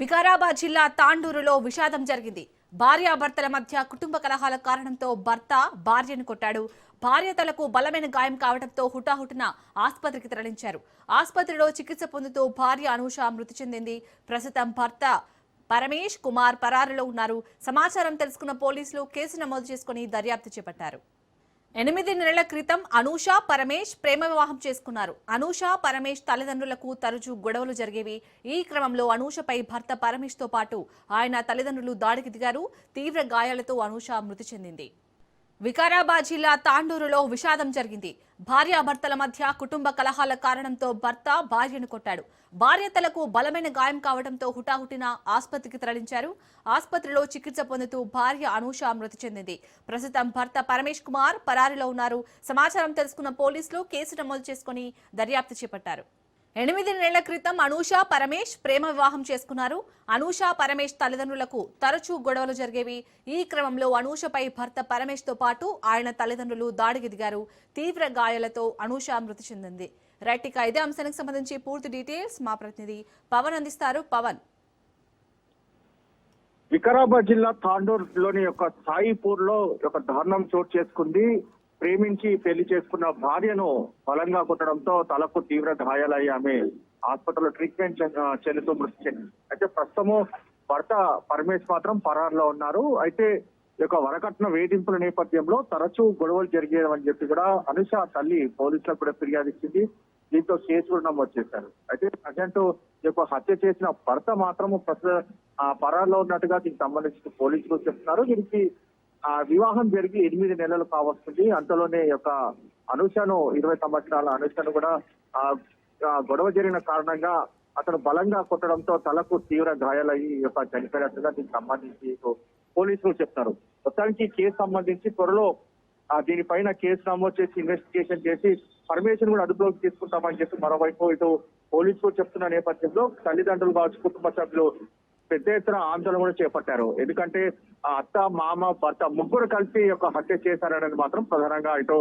వికారాబాద్ జిల్లా తాండూరులో విషాదం జరిగింది. భార్యాభర్తల మధ్య కుటుంబ కలహాల కారణంతో భర్త భార్యను కొట్టాడు. భార్య తలకు బలమైన గాయం కావడంతో హుటాహుటిన ఆసుపత్రికి తరలించారు. ఆసుపత్రిలో చికిత్స పొందుతూ భార్య అనూష మృతి చెందింది. ప్రస్తుతం భర్త పరమేష్ కుమార్ పరారులో ఉన్నారు. సమాచారం తెలుసుకున్న పోలీసులు కేసు నమోదు చేసుకుని దర్యాప్తు చేపట్టారు. ఎనిమిది నెలల క్రితం అనూష పరమేష్ ప్రేమ వివాహం చేసుకున్నారు. అనూష పరమేష్ తల్లిదండ్రులకు తరచూ గొడవలు జరిగేవి. ఈ క్రమంలో అనూషపై భర్త పరమేష్తో పాటు ఆయన తల్లిదండ్రులు దాడికి దిగారు. తీవ్ర గాయాలతో అనూష మృతి చెందింది. వికారాబాద్ జిల్లా తాండూరులో విషాదం జరిగింది. భార్యాభర్తల మధ్య కుటుంబ కలహాల కారణంతో భర్త భార్యను కొట్టాడు. భార్య తలకు బలమైన గాయం కావడంతో హుటాహుటిన ఆసుపత్రికి తరలించారు. ఆసుపత్రిలో చికిత్స పొందుతూ భార్య అనూష మృతి చెందింది. ప్రస్తుతం భర్త పరమేష్ కుమార్ పరారిలో ఉన్నారు. సమాచారం తెలుసుకున్న పోలీసులు కేసు నమోదు చేసుకుని దర్యాప్తు చేపట్టారు. ఎనిమిది నెలల క్రితం అనూష పరమేష్ ప్రేమ వివాహం చేసుకున్నారు. అనూష పరమేష్ తల్లిదండ్రులకు తరచూ గొడవలు జరిగేవి. ఈ క్రమంలో అనూషపై భర్త పరమేష్తో పాటు ఆయన తల్లిదండ్రులు దాడికి దిగారు. తీవ్ర గాయాలతో అనూష మృతి చెందింది. రైట్ ఇక ఇదే అంశానికి సంబంధించి పూర్తి డీటెయిల్స్ మా ప్రతినిధి పవన్ అందిస్తారు. పవన్. వికారాబాద్ జిల్లా తాండూర్లోని యొక్క సాయిపూర్లో ఒక దారుణం చోటు చేసుకుంది. ప్రేమించి పెళ్ళి చేసుకున్న భార్యను బలంగా కొట్టడంతో తలకు తీవ్ర గాయాలయ్యి ఆమె హాస్పిటల్లో ట్రీట్మెంట్ చెల్లుతూ మృతి చెందింది అయితే ప్రస్తుతము భర్త పరమేశ్ మాత్రం పరారులో ఉన్నారు. అయితే ఈ యొక్క వరకట్న వేధింపుల నేపథ్యంలో తరచూ గొడవలు జరిగేవని చెప్పి కూడా అనుష తల్లి పోలీసులకు కూడా ఫిర్యాదు ఇచ్చింది. దీంతో కేసు కూడా నమోదు చేశారు. అయితే ప్రజెంట్ ఈ యొక్క హత్య చేసిన భర్త మాత్రం ప్రస్తుత ఆ పరాల్లో ఉన్నట్టుగా దీనికి సంబంధించిన పోలీసులు చెప్తున్నారు. దీనికి ఆ వివాహం జరిగి ఎనిమిది నెలలు కావస్తుంది. అంతలోనే యొక్క అనుషను ఇరవై సంవత్సరాల అనుషను కూడా ఆ గొడవ జరిగిన కారణంగా అతను బలంగా కొట్టడంతో తలకు తీవ్ర గాయాలయ్యి యొక్క చనిపోయినట్టుగా దీనికి సంబంధించి పోలీసులు చెప్తారు. మొత్తానికి కేసు సంబంధించి త్వరలో దీనిపైన కేసు నమోదు చేసి ఇన్వెస్టిగేషన్ చేసి పర్మిషన్ కూడా అదుపులోకి తీసుకుంటామని చెప్పి మరోవైపు ఇటు పోలీసులు చెప్తున్న నేపథ్యంలో తల్లిదండ్రులు కావచ్చు కుటుంబ సభ్యులు పెద్ద ఎత్తున ఆందోళన కూడా చేపట్టారు. ఎందుకంటే ఆ అత్త మామ భర్త ముగ్గురు కలిసి యొక్క హత్య చేశారనేది మాత్రం ప్రధానంగా ఇటు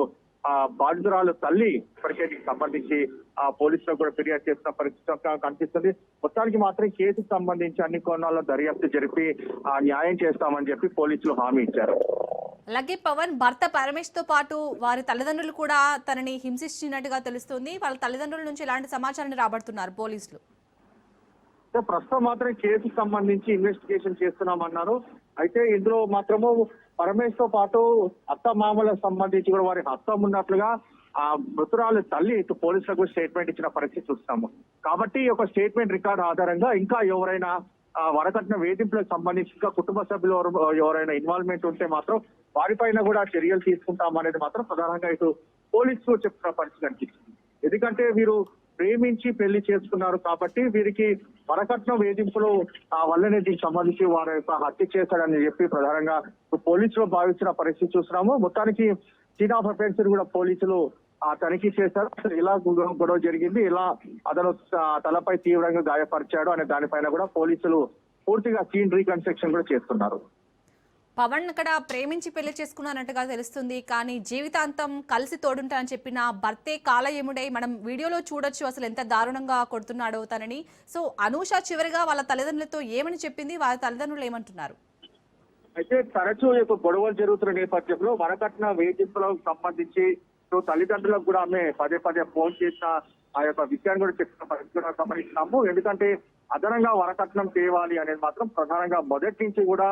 ఆ బాధితురాలు తల్లి ఇప్పటికే దీనికి సంబంధించి ఆ పోలీసులకు కూడా ఫిర్యాదు చేస్తున్న పరిస్థితి కనిపిస్తుంది. మొత్తానికి మాత్రం కేసుకు సంబంధించి అన్ని కోణాల్లో దర్యాప్తు జరిపి ఆ న్యాయం చేస్తామని చెప్పి పోలీసులు హామీ ఇచ్చారు. అలాగే పవన్ భర్త పరమేష్తో పాటు వారి తల్లిదండ్రులు కూడా తనని హింసించినట్టుగా తెలుస్తుంది. వాళ్ళ తల్లిదండ్రుల నుంచి ఎలాంటి సమాచారాన్ని రాబడుతున్నారు పోలీసులు? ప్రస్తుతం మాత్రం కేసుకు సంబంధించి ఇన్వెస్టిగేషన్ చేస్తున్నామన్నారు. అయితే ఇందులో మాత్రము పరమేష్తో పాటు అత్త మామలకు సంబంధించి కూడా వారి హస్తం ఉన్నట్లుగా ఆ మృతురాలు తల్లి ఇటు పోలీసులకు స్టేట్మెంట్ ఇచ్చిన పరిస్థితి చూస్తాము. కాబట్టి ఒక స్టేట్మెంట్ రికార్డ్ ఆధారంగా ఇంకా ఎవరైనా వరకట్న వేధింపులకు సంబంధించి ఇంకా కుటుంబ సభ్యులు ఎవరైనా ఇన్వాల్వ్మెంట్ ఉంటే మాత్రం వారిపైన కూడా చర్యలు తీసుకుంటాం అనేది మాత్రం ప్రధానంగా ఇటు పోలీసులు చెప్తున్న పరిస్థితి కనిపిస్తుంది. ఎందుకంటే వీరు ప్రేమించి పెళ్ళి చేసుకున్నారు కాబట్టి వీరికి వరకట్నం వేధింపులు ఆ వల్లనే దీనికి సంబంధించి వారి యొక్క హత్య చేశాడని చెప్పి ప్రధానంగా పోలీసులు భావించిన పరిస్థితి చూస్తున్నాము. మొత్తానికి చీనా ఆఫ్ కూడా పోలీసులు ఆ తనిఖీ చేశారు. ఇలా గొడవ జరిగింది ఇలా అతను తలపై తీవ్రంగా గాయపరిచాడు అనే దానిపైన కూడా పోలీసులు పూర్తిగా సీన్ రీకన్స్ట్రక్షన్ కూడా చేస్తున్నారు. పవన్ అక్కడ ప్రేమించి పెళ్ళి చేసుకున్నానట్టుగా తెలుస్తుంది. కానీ జీవితాంతం కలిసి తోడుంటానని చెప్పిన భర్తే కాలయముడై మనం వీడియోలో చూడొచ్చు అసలు ఎంత దారుణంగా కొడుతున్నాడో తనని. సో అనూష చివరిగా వాళ్ళ తల్లిదండ్రులతో ఏమని చెప్పింది? వాళ్ళ తల్లిదండ్రులు ఏమంటున్నారు? అయితే తరచూ యొక్క గొడవలు జరుగుతున్న నేపథ్యంలో వరకట్న వేధింపులకు సంబంధించి సో తల్లిదండ్రులకు కూడా ఆమె పదే పదే ఫోన్ చేసిన ఆ యొక్క విషయాన్ని కూడా చెప్పిన పరిస్థితి గమనిస్తున్నాము. ఎందుకంటే అదనంగా వరకట్నం తేవాలి అనేది మాత్రం ప్రధానంగా మొదటి నుంచి కూడా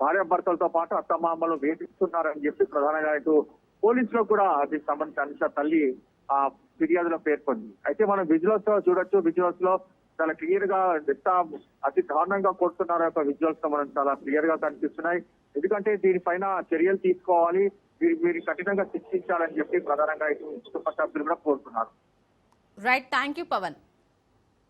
భార్యాభర్తలతో పాటు అత్తమామలు వేధిస్తున్నారని చెప్పి ప్రధానంగా ఇటు పోలీసులకు కూడా దీనికి సంబంధించి అనుష తల్లి ఆ ఫిర్యాదులో పేర్కొంది. అయితే మనం విజువల్స్లో చూడొచ్చు. విజువల్స్లో చాలా క్లియర్గా ఎంత అతి దారుణంగా కొడుతున్నారు యొక్క విజువల్స్లో మనం చాలా క్లియర్గా కనిపిస్తున్నాయి. ఎందుకంటే దీనిపైన చర్యలు తీసుకోవాలి. వీరి వీరి కఠినంగా శిక్షించాలని చెప్పి ప్రధానంగా ఇటు కుటుంబ సభ్యులు కూడా కోరుతున్నారు రైట్ థ్యాంక్ యూ పవన్